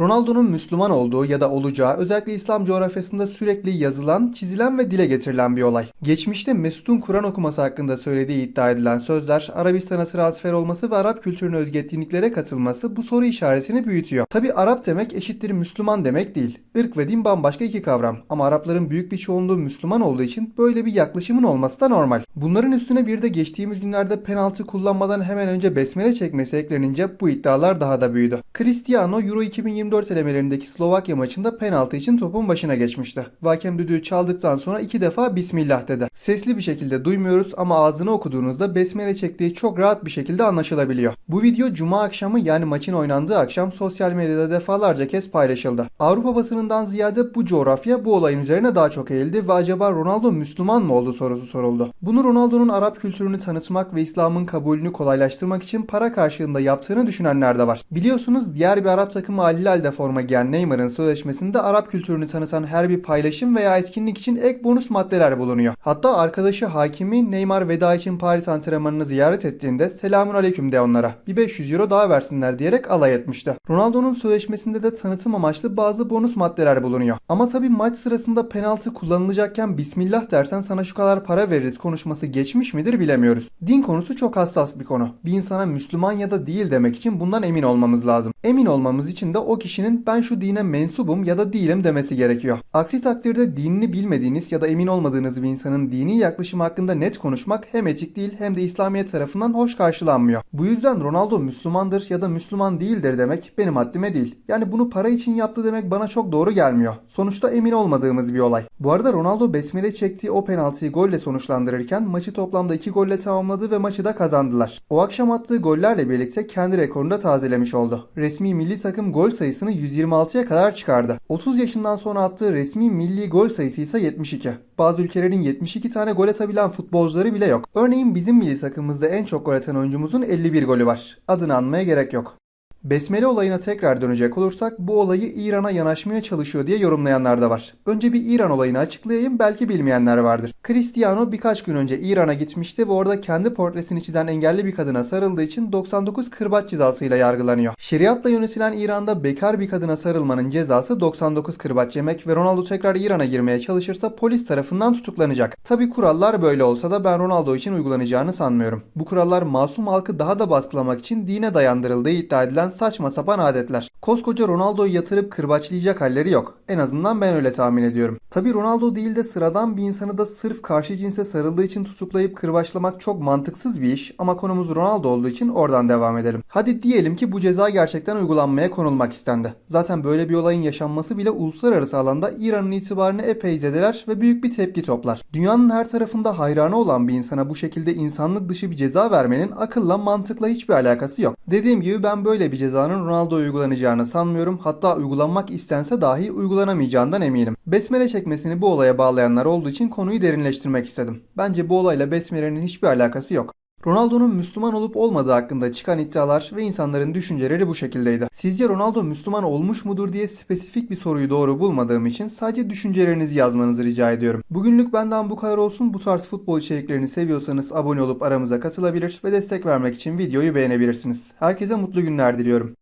Ronaldo'nun Müslüman olduğu ya da olacağı özellikle İslam coğrafyasında sürekli yazılan, çizilen ve dile getirilen bir olay. Geçmişte Mesut'un Kur'an okuması hakkında söylediği iddia edilen sözler, Arabistan'a transfer olması ve Arap kültürüne özgü etkinliklere katılması bu soru işaretini büyütüyor. Tabi Arap demek eşittir Müslüman demek değil. Irk ve din bambaşka iki kavram. Ama Arapların büyük bir çoğunluğu Müslüman olduğu için böyle bir yaklaşımın olması da normal. Bunların üstüne bir de geçtiğimiz günlerde penaltı kullanmadan hemen önce besmele çekmesi eklenince bu iddialar daha da büyüdü. Cristiano Euro 2024 elemelerindeki Slovakya maçında penaltı için topun başına geçmişti. Ve Hakem düdüğü çaldıktan sonra iki defa Bismillah dedi. Sesli bir şekilde duymuyoruz ama ağzını okuduğunuzda besmele çektiği çok rahat bir şekilde anlaşılabiliyor. Bu video cuma akşamı yani maçın oynandığı akşam sosyal medyada defalarca kez paylaşıldı. Avrupa basınından ziyade bu coğrafya bu olayın üzerine daha çok eğildi ve acaba Ronaldo Müslüman mı oldu sorusu soruldu. Bunu Ronaldo'nun Arap kültürünü tanıtmak ve İslam'ın kabulünü kolaylaştırmak için para karşılığında yaptığını düşünenler de var. Biliyorsunuz diğer bir Arap takımı Al Hilal'de forma giyen Neymar'ın sözleşmesinde Arap kültürünü tanıtan her bir paylaşım veya etkinlik için ek bonus maddeler bulunuyor. Hatta arkadaşı Hakimi Neymar veda için Paris antrenmanını ziyaret ettiğinde selamun aleyküm de onlara bir 500 euro daha versinler diyerek alay etmişti. Ronaldo'nun sözleşmesinde de tanıtım amaçlı bazı bonus maddeler bulunuyor. Ama tabi maç sırasında penaltı kullanılacakken Bismillah dersen sana şu kadar para veririz konuşması geçmiş midir bilemiyoruz. Din konusu çok hassas bir konu. Bir insana Müslüman ya da değil demek için bundan emin olmamız lazım. Emin olmamız için de o kişinin ben şu dine mensubum ya da değilim demesi gerekiyor. Aksi takdirde dinini bilmediğiniz ya da emin olmadığınız bir insanın dini yaklaşımı hakkında net konuşmak hem etik değil hem de İslamiyet tarafından hoş karşılanmıyor. Bu yüzden Ronaldo Müslümandır ya da Müslüman değildir demek benim haddime değil. Yani bunu para için yaptı demek bana çok doğru gelmiyor. Sonuçta emin olmadığımız bir olay. Bu arada Ronaldo besmele çektiği o penaltıyı golle sonuçlandırırken maçı toplamda 2 golle tamamladı ve maçı da kazandılar. O akşam attığı gollerle birlikte kendi rekorunu da tazelemiş oldu. Resmi milli takım gol sayısını 126'ya kadar çıkardı. 30 yaşından sonra attığı resmi milli gol sayısı ise 72. Bazı ülkelerin 72 tane gol atabilen futbolcuları bile yok. Örneğin bizim milli takımımızda en çok gol atan oyuncumuzun 51 golü var. Adını anmaya gerek yok. Besmele olayına tekrar dönecek olursak bu olayı İran'a yanaşmaya çalışıyor diye yorumlayanlar da var. Önce bir İran olayını açıklayayım belki bilmeyenler vardır. Cristiano birkaç gün önce İran'a gitmişti ve orada kendi portresini çizen engelli bir kadına sarıldığı için 99 kırbaç cezasıyla yargılanıyor. Şeriatla yönetilen İran'da bekar bir kadına sarılmanın cezası 99 kırbaç yemek ve Ronaldo tekrar İran'a girmeye çalışırsa polis tarafından tutuklanacak. Tabi kurallar böyle olsa da ben Ronaldo için uygulanacağını sanmıyorum. Bu kurallar masum halkı daha da baskılamak için dine dayandırıldığı iddia edilen saçma sapan adetler. Koskoca Ronaldo'yu yatırıp kırbaçlayacak halleri yok. En azından ben öyle tahmin ediyorum. Tabi Ronaldo değil de sıradan bir insanı da sırf karşı cinse sarıldığı için tutuklayıp kırbaçlamak çok mantıksız bir iş ama konumuz Ronaldo olduğu için oradan devam edelim. Hadi diyelim ki bu ceza gerçekten uygulanmaya konulmak istendi. Zaten böyle bir olayın yaşanması bile uluslararası alanda İran'ın itibarını epey zedeler ve büyük bir tepki toplar. Dünyanın her tarafında hayranı olan bir insana bu şekilde insanlık dışı bir ceza vermenin akılla mantıkla hiçbir alakası yok. Dediğim gibi ben böyle bir cezanın Ronaldo'ya uygulanacağını sanmıyorum. Hatta uygulanmak istense dahi uygulanamayacağından eminim. Besmele çekmesini bu olaya bağlayanlar olduğu için konuyu derinleştirmek istedim. Bence bu olayla besmelenin hiçbir alakası yok. Ronaldo'nun Müslüman olup olmadığı hakkında çıkan iddialar ve insanların düşünceleri bu şekildeydi. Sizce Ronaldo Müslüman olmuş mudur diye spesifik bir soruyu doğru bulmadığım için sadece düşüncelerinizi yazmanızı rica ediyorum. Bugünlük benden bu kadar olsun. Bu tarz futbol içeriklerini seviyorsanız abone olup aramıza katılabilir ve destek vermek için videoyu beğenebilirsiniz. Herkese mutlu günler diliyorum.